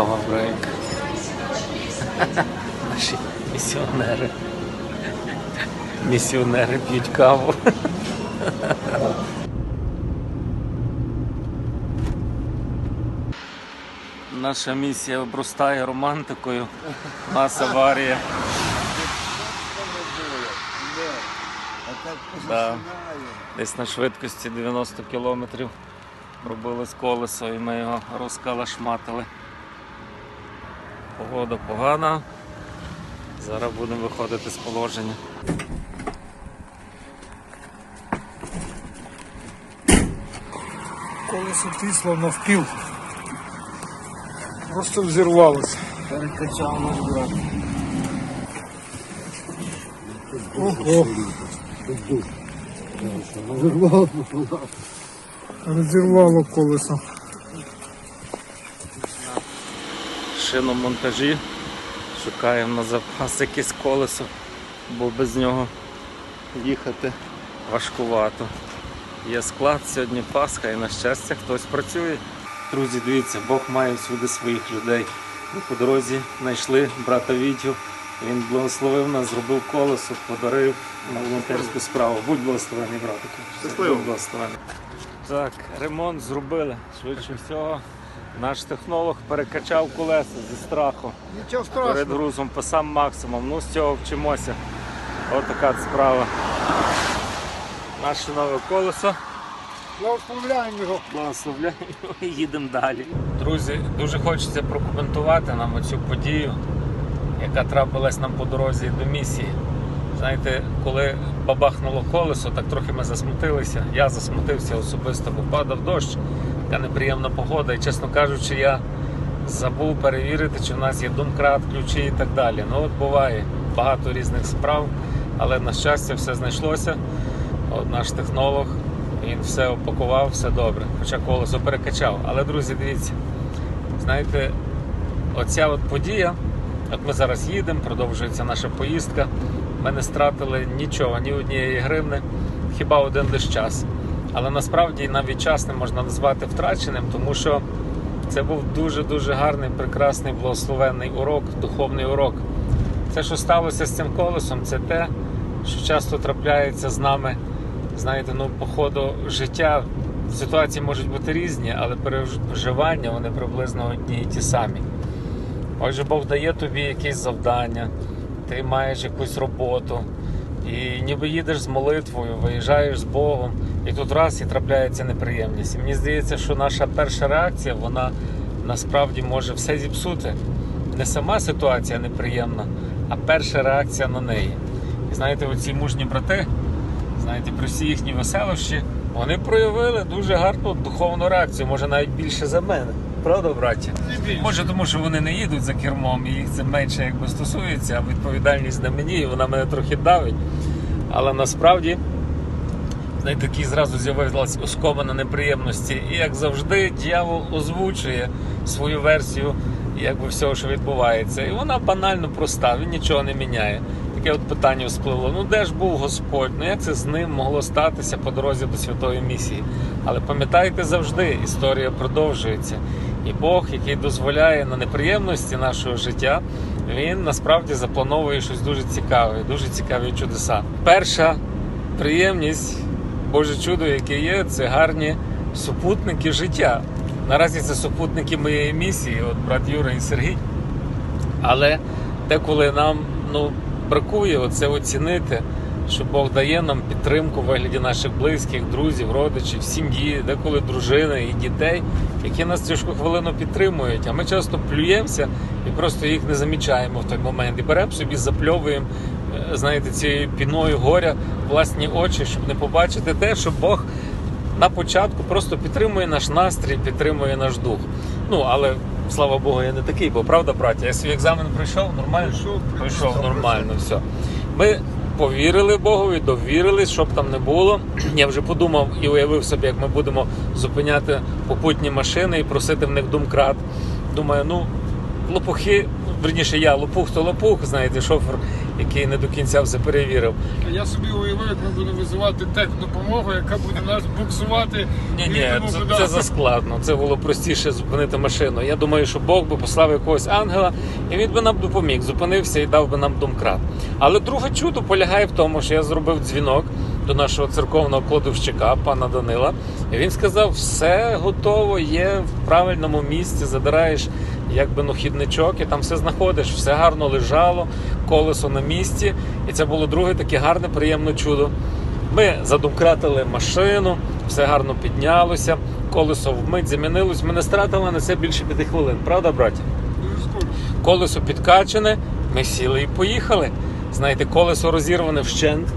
Кава брейк. Наші місіонери. Місіонери п'ють каву. Наша місія обростає романтикою. У нас аварія. Да. Десь на швидкості 90 кілометрів робили з колесо і ми його розкалашматили. Погода погана. Зараз будемо виходити з положення. Колесо трісло навпіл. Просто взірвалося. Перекачав наш брат. Ого. Розірвало колесо. Шиномонтажі. Шукаємо на запас якесь колесо, бо без нього їхати важкувато. Є склад, сьогодні Пасха і на щастя хтось працює. Друзі, дивіться, Бог має всюди своїх людей. Ми по дорозі знайшли брата Вітю. Він благословив нас, зробив колесо, подарив на волонтерську справу. Будь благословений, братику. Щасливо. Будь благословений. Так, ремонт зробили. Швидше всього. Наш технолог перекачав колеса зі страху. Нічого Перед грузом по сам максимум. Ну, з цього вчимося. Ось така справа. Наше нове колесо. Благословляємо його. Благословляємо і їдемо далі. Друзі, дуже хочеться прокоментувати нам оцю подію, яка трапилась нам по дорозі до місії. Знаєте, коли бабахнуло колесо, так трохи ми засмутилися. Я засмутився особисто, бо падав дощ, така неприємна погода. І чесно кажучи, я забув перевірити, чи в нас є домкрат, ключі і так далі. Ну от буває багато різних справ, але на щастя все знайшлося. От наш технолог, він все опакував, все добре. Хоча колесо перекачав. Але, друзі, дивіться, знаєте, оця от подія, от ми зараз їдемо, продовжується наша поїздка. Ми не стратили нічого, ні однієї гривни, хіба один лише час. Але насправді навіть час не можна назвати втраченим, тому що це був дуже-дуже гарний, прекрасний, благословенний урок, духовний урок. Це, що сталося з цим колесом, це те, що часто трапляється з нами, знаєте, ну, по ходу життя. Ситуації можуть бути різні, але переживання вони приблизно одні і ті самі. Отже, Бог дає тобі якесь завдання, ти маєш якусь роботу, і ніби їдеш з молитвою, виїжджаєш з Богом, і тут раз і трапляється неприємність. І мені здається, що наша перша реакція, вона насправді може все зіпсути. Не сама ситуація неприємна, а перша реакція на неї. І знаєте, оці мужні брати, знаєте, при всі їхні веселощі, вони проявили дуже гарну духовну реакцію, може навіть більше за мене. Правда, браття? Може, тому що вони не їдуть за кермом, і їх це менше якби стосується, а відповідальність на мені, і вона мене трохи давить. Але насправді, такий зразу з'явилась оскомана неприємності. І як завжди, дьявол озвучує свою версію якби всього, що відбувається. І вона банально проста, він нічого не міняє. Таке от питання вспливло: ну де ж був Господь? Ну як це з ним могло статися по дорозі до святої місії? Але пам'ятайте завжди, історія продовжується. І Бог, який дозволяє на неприємності нашого життя, він насправді заплановує щось дуже цікаве, дуже цікаві чудеса. Перша приємність, Боже чудо, яке є, це гарні супутники життя. Наразі це супутники моєї місії, от брат Юра і Сергій. Але деколи нам ну, бракує оце оцінити, що Бог дає нам підтримку в вигляді наших близьких, друзів, родичів, сім'ї, деколи дружини і дітей, які нас тяжку хвилину підтримують. А ми часто плюємося і просто їх не замічаємо в той момент. І беремо собі, запльовуємо, е, знаєте, цією піною горя власні очі, щоб не побачити те, що Бог на початку просто підтримує наш настрій, підтримує наш дух. Ну, але слава Богу, я не такий, бо правда, браття, я свій екзамен пройшов нормально? Пройшов, пройшов пройшов. нормально, все. Ми повірили Богові, довірились, щоб там не було. Я вже подумав і уявив собі, як ми будемо зупиняти попутні машини і просити в них думкрат. Думаю, ну, лопухи, верніше я лопух, то лопух, знаєте, шофер який не до кінця все перевірив. Я собі уявив, як ми будемо визивати технопомогу, яка буде нас буксувати. Ні, ні, це, це заскладно. Це було простіше зупинити машину. Я думаю, що Бог би послав якогось ангела, і він би нам допоміг, зупинився і дав би нам домкрат. Але друге чудо полягає в тому, що я зробив дзвінок до нашого церковного кладовщика, пана Данила. І він сказав: все готово, є в правильному місці, задираєш якби ну хідничок, і там все знаходиш, все гарно лежало, колесо на місці. І це було друге таке гарне, приємне чудо. Ми задомкратили машину, все гарно піднялося, колесо вмить замінилось. Ми не стратили на це більше п'яти хвилин. Правда, браті? Колесо підкачане, ми сіли і поїхали. Знаєте, колесо розірване вщент.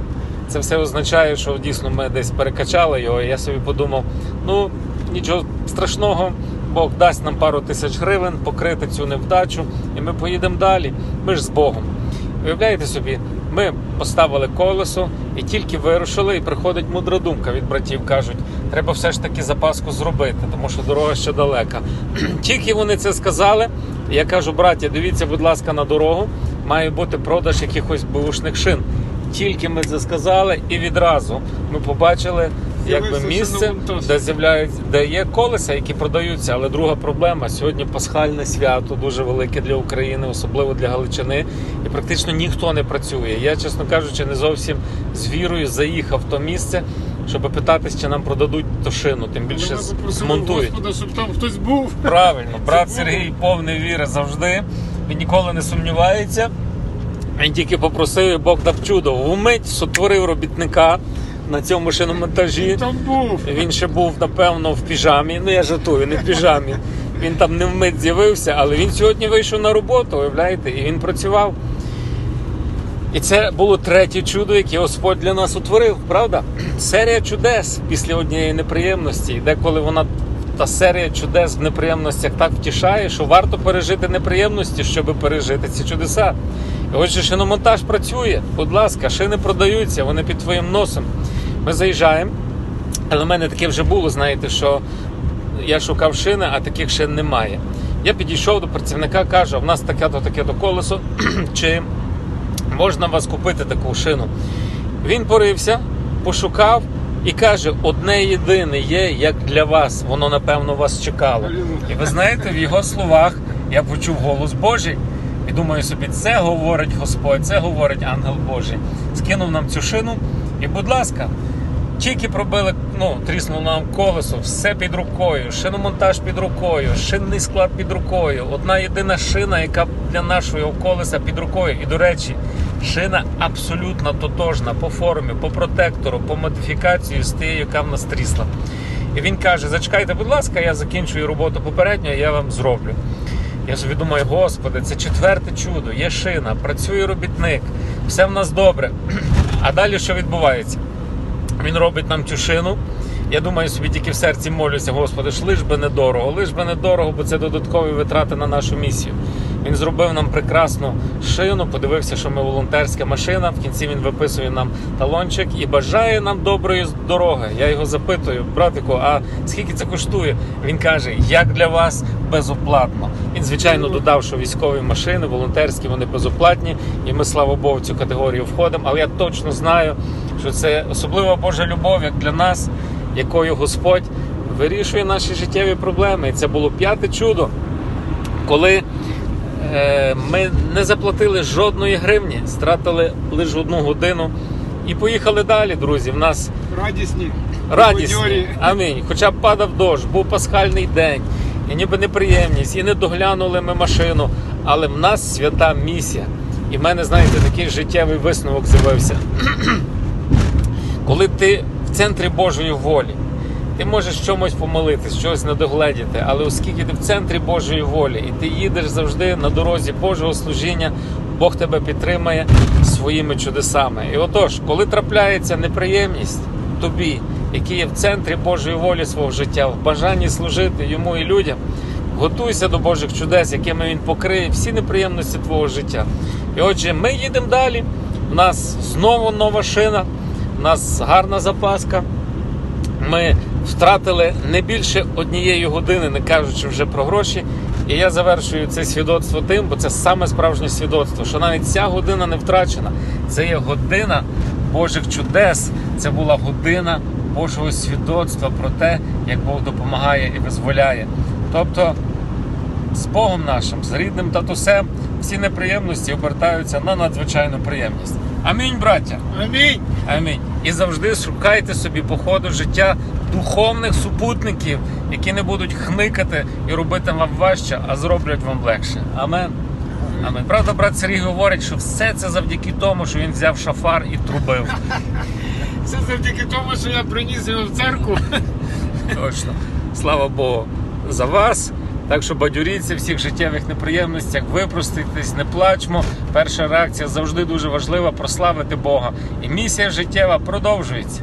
Це все означає, що дійсно ми десь перекачали його. І я собі подумав: ну нічого страшного, Бог дасть нам пару тисяч гривень покрити цю невдачу, і ми поїдемо далі. Ми ж з Богом. Уявляєте собі, ми поставили колесо і тільки вирушили, і приходить мудра думка від братів. кажуть, треба все ж таки запаску зробити, тому що дорога ще далека. Тільки вони це сказали. Я кажу, браття, дивіться, будь ласка, на дорогу. Має бути продаж якихось бушних шин. Тільки ми це сказали, і відразу ми побачили якби місце, де з'являються, де є колеса, які продаються. Але друга проблема сьогодні пасхальне свято, дуже велике для України, особливо для Галичини, і практично ніхто не працює. Я, чесно кажучи, не зовсім з вірою заїхав в то місце, щоб питатись, чи нам продадуть ту шину, тим більше ми змонтують. Господа, щоб там хтось був. Правильно, брат Сергій повний віри завжди. Він ніколи не сумнівається. Він тільки попросив, і Бог дав чудо. Вмить сотворив робітника на цьому шиномонтажі. Там був. Він ще був, напевно, в піжамі. Ну, я жартую, не в піжамі. Він там не вмить з'явився, але він сьогодні вийшов на роботу, уявляєте, і він працював. І це було третє чудо, яке Господь для нас утворив, правда? Серія чудес після однієї неприємності. Деколи вона та серія чудес в неприємностях так втішає, що варто пережити неприємності, щоб пережити ці чудеса. І отже, шиномонтаж працює. Будь ласка, шини продаються, вони під твоїм носом. Ми заїжджаємо. Але в мене таке вже було, знаєте, що я шукав шини, а таких шин немає. Я підійшов до працівника, кажу, в нас таке-то таке-то колесо, чи можна вас купити таку шину. Він порився, пошукав і каже: одне єдине є, як для вас, воно напевно вас чекало. І ви знаєте, в його словах я почув голос Божий. І думаю собі, це говорить Господь, це говорить ангел Божий. Скинув нам цю шину, і, будь ласка, тільки пробили, ну, тріснуло нам колесо, все під рукою, шиномонтаж під рукою, шинний склад під рукою. Одна єдина шина, яка для нашого колеса під рукою. І, до речі, шина абсолютно тотожна по формі, по протектору, по модифікації з тією, яка в нас трісла. І він каже: зачекайте, будь ласка, я закінчую роботу попередньо, я вам зроблю. Я собі думаю, господи, це четверте чудо, є шина, працює робітник, все в нас добре. А далі що відбувається? Він робить нам цю шину. Я думаю, собі тільки в серці молюся, Господи, ж лиш би недорого, лиш би недорого, бо це додаткові витрати на нашу місію. Він зробив нам прекрасну шину, подивився, що ми волонтерська машина. В кінці він виписує нам талончик і бажає нам доброї дороги. Я його запитую, братику, а скільки це коштує? Він каже, як для вас безоплатно. Він, звичайно, додав, що військові машини, волонтерські, вони безоплатні, і ми, слава Богу, в цю категорію входимо. Але я точно знаю, що це особлива Божа любов, як для нас, якою Господь вирішує наші життєві проблеми. І це було п'яте чудо, коли ми не заплатили жодної гривні, стратили лише одну годину і поїхали далі, друзі. В нас Радісні. радісні. Амінь. Хоча б падав дощ, був пасхальний день, і ніби неприємність, і не доглянули ми машину. Але в нас свята місія. І в мене, знаєте, такий життєвий висновок з'явився. Коли ти в центрі Божої волі, ти можеш чомусь помилитись, щось не догледіти, але оскільки ти в центрі Божої волі і ти їдеш завжди на дорозі Божого служіння, Бог тебе підтримає своїми чудесами. І отож, коли трапляється неприємність тобі, який є в центрі Божої волі свого життя, в бажанні служити йому і людям, готуйся до Божих чудес, якими він покриє всі неприємності твого життя. І отже, ми їдемо далі. У нас знову нова шина, у нас гарна запаска. Ми втратили не більше однієї години, не кажучи вже про гроші. І я завершую це свідоцтво тим, бо це саме справжнє свідоцтво, що навіть ця година не втрачена. Це є година Божих чудес. Це була година Божого свідоцтва про те, як Бог допомагає і визволяє. Тобто з Богом нашим, з рідним татусем, всі неприємності обертаються на надзвичайну приємність. Амінь, браття. Амінь. Амінь. І завжди шукайте собі по ходу життя духовних супутників, які не будуть хникати і робити вам важче, а зроблять вам легше. Амен. Амен. Правда, брат Сергій говорить, що все це завдяки тому, що він взяв шафар і трубив. Це завдяки тому, що я приніс його в церкву. Точно. Слава Богу за вас. Так що бадюріться всіх життєвих неприємностях, випростуйтесь, не плачмо. Перша реакція завжди дуже важлива прославити Бога. І місія життєва продовжується.